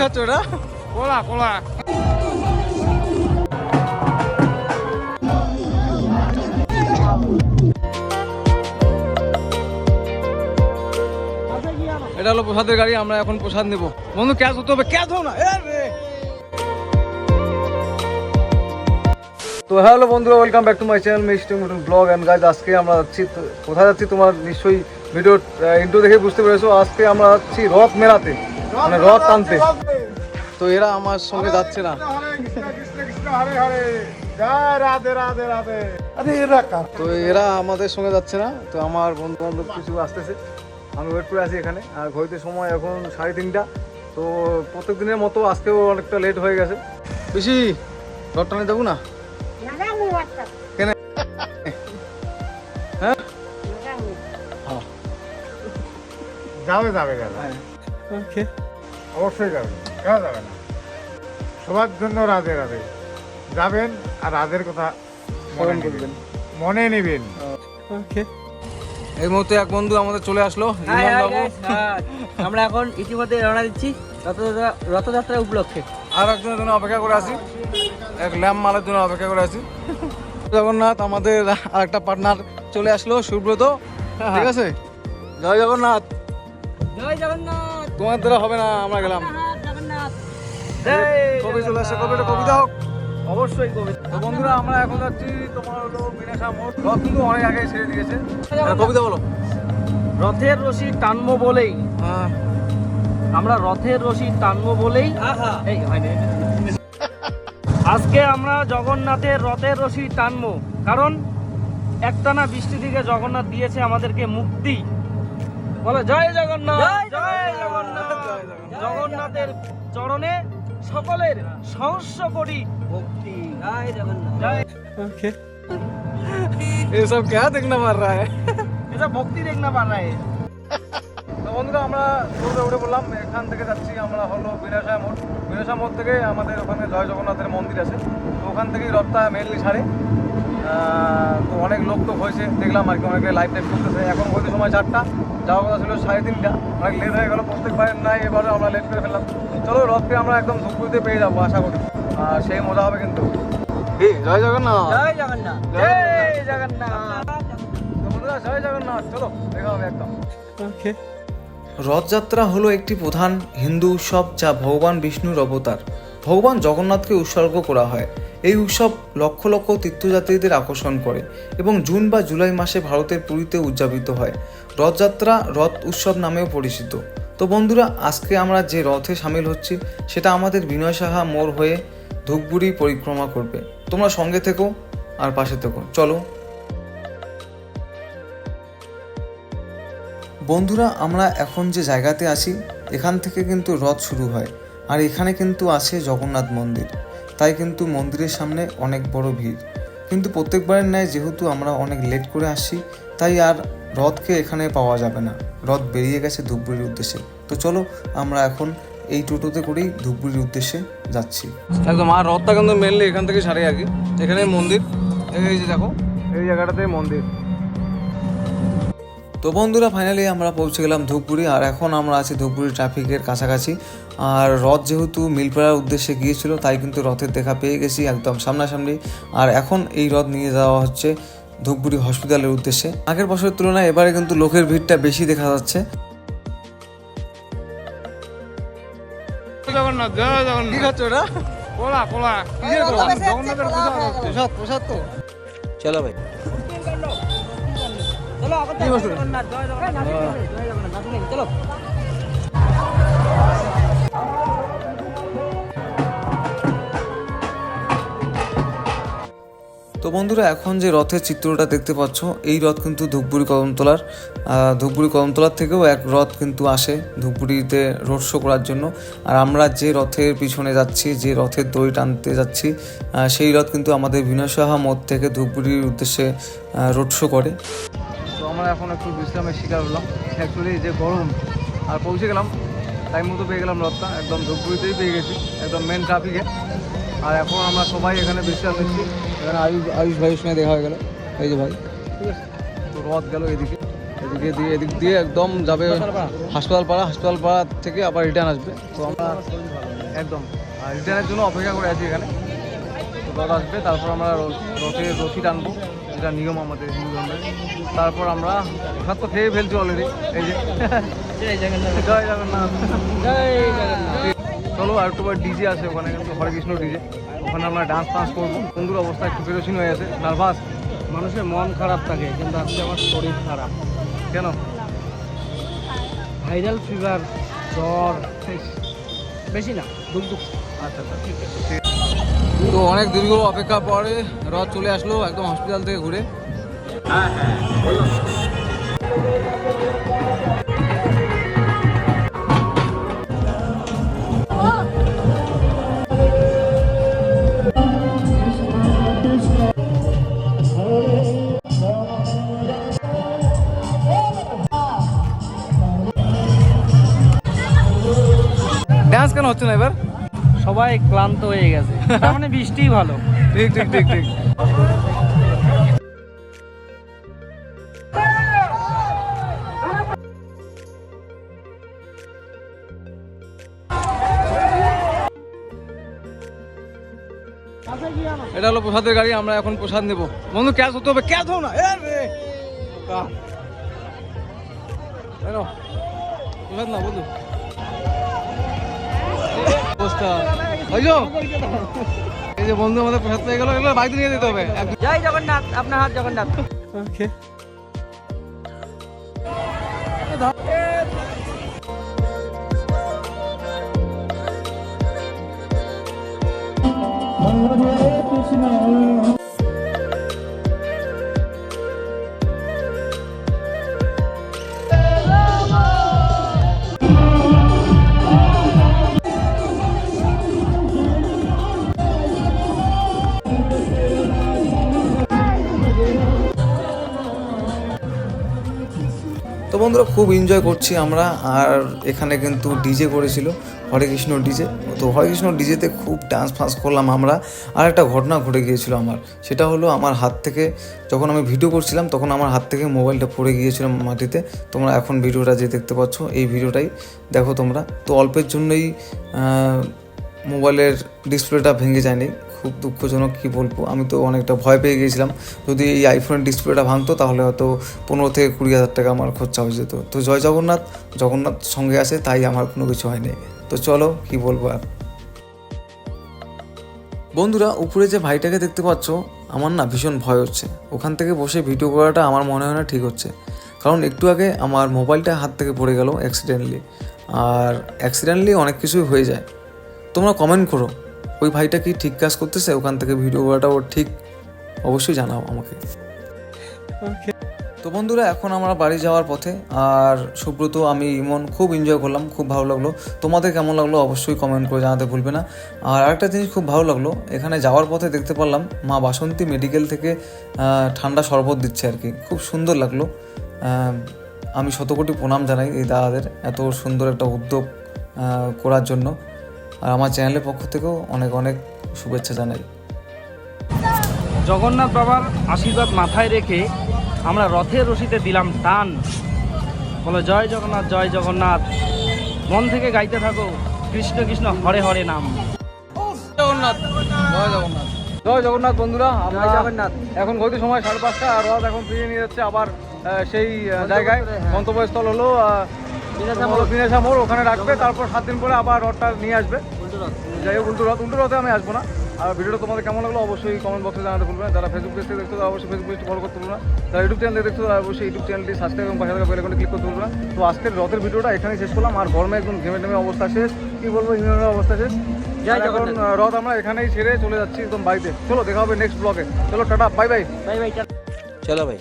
খাচ্ছ ওটা কোলা কোলা। এটা হলো প্রসাদের গাড়ি আমরা এখন প্রসাদ নেব। বন্ধু ক্যাশ হতে হবে ক্যাশ হও না। তো হ্যালো বন্ধুরা welcome back to my channel Misti Mutun blog and guys আজকে আমরা যাচ্ছি কোথায় যাচ্ছি তোমার নিশ্চয়ই ভিডিও ইন্ট্রো দেখে বুঝতে পেরেছ। আজকে আমরা যাচ্ছি রথ মেলাতে মানে রথ টানতে। তো এরা আমার সঙ্গে যাচ্ছে না। হরে হরে রাধে রাধে রাধে। আরে তো এরা আমাদের সঙ্গে যাচ্ছে না তো আমার বন্ধু বান্ধব কিছু আসতেছে। আমি ওয়েট করে আছি এখানে আর ঘড়িতে সময় এখন সাড়ে তিনটা। তো প্রত্যেক দিনের মতো আজকেও অনেকটা লেট হয়ে গেছে। বেশি রথ টানে যাব না? কেন? হ্যাঁ? যাবে যাবে যাবে। ওকে অবশ্যই যাবেন কেন যাবে না? সবার জন্য রাধে রাধে। যাবেন আর রাধের কথা মনে নেবেন। মনে নেবেন। ওকে। এই মুহূর্তে এক বন্ধু আমাদের চলে আসলো আমরা এখন ইতিমধ্যে রওনা দিচ্ছি রথযাত্রা রথযাত্রা উপলক্ষে। আর একজনের জন্য অপেক্ষা করে আছি। এক ল্যাম্প মালের জন্য অপেক্ষা করে আছি। জগন্নাথ আমাদের আর একটা পার্টনার চলে আসলো সুব্রত। ঠিক আছে? জয় জগন্নাথ। জয় জগন্নাথ। তোমার দ্বারা হবে না আমরা গেলাম। জগন্নাথ চলে আসছে কবিটা কবিতা হোক। অবশ্যই কবি। তো বন্ধুরা আমরা এখন যাচ্ছি তোমার হলো বিনাশা মোড়। রথ কিন্তু অনেক আগে ছেড়ে দিয়েছে। কবিতা বলো। রথের রশি টানবো বলেই। হ্যাঁ। আমরা রথের রশি টানবো বলেই। এই হয়নি আজকে আমরা জগন্নাথের রথের রশি টানবো। কারণ একটানা বৃষ্টি থেকে জগন্নাথ দিয়েছে আমাদেরকে মুক্তি। বলো জয় জগন্নাথ জয় জগন্নাথ। জগন্নাথের চরণে সকলের সহস্র কোটি ভক্তি জয় জগন্নাথ জয় ओके ये सब क्या देखना पड़ रहा है এটা ভক্তি দেখ না পারায় তো বন্ধুরা আমরা দৌড়ে উঠে বললাম এখান থেকে যাচ্ছি আমরা হলো বিনাশা মোড় বিনাশা মোড় থেকে আমাদের ওখানে জয় জগন্নাথের মন্দির আছে তো ওখান থেকেই রথটা মেনলি ছাড়ে আহ, তো অনেক লোক তো হয়েছে দেখলাম আর কি অনেকে লাইভ টাইপ করতেছে। এখন হয়তো সময় চারটা যাওয়ার কথা ছিল সাড়ে তিনটা। অনেক লেট হয়ে গেলো প্রত্যেকবার নাই এবারে আমরা লেট করে ফেললাম। চলো রথকে আমরা একদম ধূপগুড়িতে পেয়ে যাব আশা করি। আর সেই মজা হবে কিন্তু। জয় জগন্নাথ? জয় জগন্নাথ। জয় জয় জগন্নাথ। বন্ধুরা জয় জগন্নাথ। চলো দেখা হবে একদম। রথযাত্রা হলো একটি প্রধান হিন্দু উৎসব যা ভগবান বিষ্ণুর অবতার। ভগবান জগন্নাথকে উৎসর্গ করা হয়। এই উৎসব লক্ষ লক্ষ তীর্থযাত্রীদের আকর্ষণ করে এবং জুন বা জুলাই মাসে ভারতের পুরীতে উদযাপিত হয়। রথযাত্রা রথ উৎসব নামেও পরিচিত। তো বন্ধুরা, আজকে আমরা যে রথে সামিল হচ্ছি, সেটা আমাদের বিনয় সাহা মোড় হয়ে ধূপগুড়ি পরিক্রমা করবে। তোমরা সঙ্গে থেকো আর পাশে থেকো। চলো। বন্ধুরা, আমরা এখন যে জায়গাতে আছি, এখান থেকে কিন্তু রথ শুরু হয়। আর এখানে কিন্তু আছে জগন্নাথ মন্দির। তাই কিন্তু মন্দিরের সামনে অনেক বড় ভিড়। কিন্তু প্রত্যেকবারের ন্যায় যেহেতু আমরা অনেক লেট করে আসছি তাই আর রথকে এখানে পাওয়া যাবে না। রথ বেরিয়ে গেছে ধূপগুড়ির উদ্দেশ্যে। তো চলো আমরা এখন এই টোটোতে করেই ধূপগুড়ির উদ্দেশ্যে যাচ্ছি। একদম আর রথটা কিন্তু মেনলি এখান থেকে ছাড়ে আগে এখানে মন্দির এই যে দেখো। এই জায়গাটাতে মন্দির। তো বন্ধুরা ফাইনালি আমরা পৌঁছে গেলাম ধূপগুড়ি আর এখন আমরা আছি ধূপগুড়ি ট্রাফিকের কাছাকাছি। আর রথ যেহেতু মিলপাড়ার উদ্দেশ্যে গিয়েছিল তাই কিন্তু রথের দেখা পেয়ে গেছি একদম সামনাসামনি। আর এখন এই রথ নিয়ে যাওয়া হচ্ছে ধূপগুড়ি হসপিটালের উদ্দেশ্যে। আগের বছরের তুলনায় এবারে কিন্তু লোকের ভিড়টা বেশি দেখা যাচ্ছে। জগন্নাথ জয় কি জগন্নাথ খাচ্ছ ওটা কোলা কোলা জগন্নাথের প্রসাদ প্রসাদ তো। চলো ভাই। চলো তো বন্ধুরা এখন যে রথের চিত্রটা দেখতে পাচ্ছ এই রথ কিন্তু ধূপগুড়ি কদমতলার। ধূপগুড়ি কদমতলার থেকেও এক রথ কিন্তু আসে ধূপগুড়িতে রোড শো করার জন্য। আর আমরা যে রথের পিছনে যাচ্ছি যে রথের দড়ি টানতে যাচ্ছি সেই রথ কিন্তু আমাদের বিনয় সাহা মোড় থেকে ধূপগুড়ির উদ্দেশ্যে রোড শো করে। আমরা এখন একটু বিশ্রামের শিকার হলাম। অ্যাকচুয়ালি যে গরম আর পৌঁছে গেলাম টাইম মতো পেয়ে গেলাম রথটা একদম ধূপগুড়িতেই পেয়ে গেছি, একদম মেন ট্রাফিকে আর এখন আমরা সবাই এখানে বিশ্রাম নিচ্ছি। এখানে আয়ুষ আয়ুষ ভাইয়ের সঙ্গে দেখা হয়ে গেল। এই যে ভাই। ঠিক আছে? তো রথ গেল এদিকে। এদিকে দিয়ে, এদিক দিয়ে একদম যাবে হাসপাতাল পাড়া হাসপাতাল পাড়া থেকে আবার রিটার্ন আসবে। তো আমরা একদম, আর রিটার্নের জন্য অপেক্ষা করে আছি এখানে। রথ আসবে, তারপর আমরা র- রথের রথি টানবো। যেটা নিয়ম আমাদের হিন্দু ধর্মের তারপর আমরা প্রসাদ তো খেয়ে ফেলছি অলরেডি এই যে। জয় জগন্নাথ। জয় জগন্নাথ। জয় জগন্নাথ চলো আর একটু ডিজে আছে ওখানে কিন্তু হরে কৃষ্ণ ডিজে ওখানে আমরা ডান্স ফান্স করব। বন্ধুর অবস্থা একটু কেরোসিন হয়ে আছে। নার্ভাস মানুষের মন খারাপ থাকে কিন্তু আজকে আমার শরীর খারাপ। কেন? ভাইরাল ফিভার জ্বর বেশি না দুঃখ দুঃখ আচ্ছা আচ্ছা ঠিক আছে। তো অনেক দীর্ঘ অপেক্ষা পরে রথ চলে আসলো একদম হসপিটাল থেকে ঘুরে। ডান্স কেন হচ্ছে না এবার? সবাই ক্লান্ত হয়ে গেছে। তার মানে বৃষ্টিই ভালো। ঠিক ঠিক ঠিক ঠিক। এটা হলো প্রসাদের গাড়ি, আমরা এখন প্রসাদ নেব। বন্ধু ক্যাশ হতে হবে। ক্যাশ হো না। প্রসাদ না বন্ধু। অবস্থা হইল? এই যে বন্ধু আমাদের প্রসাদ পেয়ে গেল এগুলো বাড়িতে নিয়ে যেতে হবে। জয় জগন্নাথ আপনার হাত জগন্নাথ। তো বন্ধুরা খুব এনজয় করছি আমরা, আর এখানে কিন্তু ডিজে করেছিল হরে কৃষ্ণ ডিজে তো হরে কৃষ্ণ ডিজেতে খুব ডান্স ফান্স করলাম আমরা, আর একটা ঘটনা ঘটে গিয়েছিল আমার। সেটা হলো আমার হাত থেকে, যখন আমি ভিডিও করছিলাম, তখন আমার হাত থেকে মোবাইলটা পড়ে গিয়েছিল মাটিতে। তোমরা এখন ভিডিওটা যে দেখতে পাচ্ছ, এই ভিডিওটাই দেখো তোমরা। তো অল্পের জন্যই মোবাইলের ডিসপ্লেটা ভেঙে যায়নি। খুব দুঃখজনক কি বলব, আমি তো অনেকটা ভয় পেয়ে গিয়েছিলাম। যদি এই আইফোনের ডিসপ্লেটা ভাঙতো, তাহলে হয়তো পনেরো থেকে কুড়ি হাজার টাকা আমার খরচা হয়ে যেত। তো জয় জগন্নাথ জগন্নাথ সঙ্গে আছে, তাই আমার কোনো কিছু হয়নি। তো চলো, কি বলব আর। বন্ধুরা, উপরে যে ভাইটাকে দেখতে পাচ্ছ, আমার না ভীষণ ভয় হচ্ছে। ওখান থেকে বসে ভিডিও করাটা আমার মনে হয় না ঠিক হচ্ছে। কারণ একটু আগে আমার মোবাইলটা হাত থেকে পড়ে গেল অ্যাক্সিডেন্টলি আর অ্যাক্সিডেন্টলি অনেক কিছুই হয়ে যায়। তোমরা কমেন্ট করো। ওই ভাইটা কি ঠিক কাজ করতেছে? ওখান থেকে ভিডিও করাটা ওর ঠিক? অবশ্যই জানাও আমাকে। তো বন্ধুরা, এখন আমরা বাড়ি যাওয়ার পথে, আর সুব্রত, আমি, ইমন খুব এনজয় করলাম, খুব ভালো লাগল। তোমাদের কেমন লাগল অবশ্যই কমেন্ট করে জানাতে ভুলবে না। আর আরেকটা জিনিস খুব ভালো লাগল, এখানে যাওয়ার পথে দেখতে পারলাম, মা বাসন্তী মেডিকেল থেকে ঠান্ডা শরবত দিচ্ছে আর কি। খুব সুন্দর লাগল। আমি শতকোটি প্রণাম জানাই এই দাদাদের, এত সুন্দর একটা উদ্যোগ করার জন্য। আর আমার চ্যানেলের পক্ষ থেকেও অনেক অনেক শুভেচ্ছা জানাই। জগন্নাথ বাবার আশীর্বাদ মাথায় রেখে আমরা রথের রশিতে দিলাম টান। বলো জয় জগন্নাথ জয় জগন্নাথ। মন থেকে গাইতে থাকো কৃষ্ণ কৃষ্ণ হরে হরে নাম। জগন্নাথ জয় জগন্নাথ। জয় জগন্নাথ বন্ধুরা আমরা জগন্নাথ। এখন ঘড়িতে সময় সাড়ে পাঁচটা আর রথ এখন ফিরিয়ে নিয়ে যাচ্ছে আবার সেই জায়গায়। হ্যাঁ। গন্তব্যস্থল হলো মোড়। ওখানে রাখবে তারপর সাত দিন পরে আবার রথটা নিয়ে আসবে। যাই হোক উল্টো রথ। উল্টো রথে আমি আসব না। আর ভিডিওটা তোমাদের কেমন লাগল অবশ্যই কমেন্ট বক্সে জানাতে ভুলবে না। যারা ফেসবুক পেজ থেকে দেখছ তারা অবশ্যই ফেসবুক পেজটি ফলো করতে ভুলবে না। যারা ইউটিউব চ্যানেল দেখছ তারা অবশ্যই ইউটিউব চ্যানেলটি সাবস্ক্রাইব এবং পাশে থাকা বেলাইকনে ক্লিক করতে ভুলবে না। তো আজকের রথের ভিডিওটা এখানেই শেষ করলাম। আর গরমে একদম ঘেমে টেমে অবস্থা শেষ। কি বলব ইউনিয়নের অবস্থা শেষ। আর এখন রথ আমরা এখানেই ছেড়ে চলে যাচ্ছি একদম বাড়িতে। চলো দেখা হবে নেক্সট ব্লগে চলো tata bye bye bye bye চলো ভাই।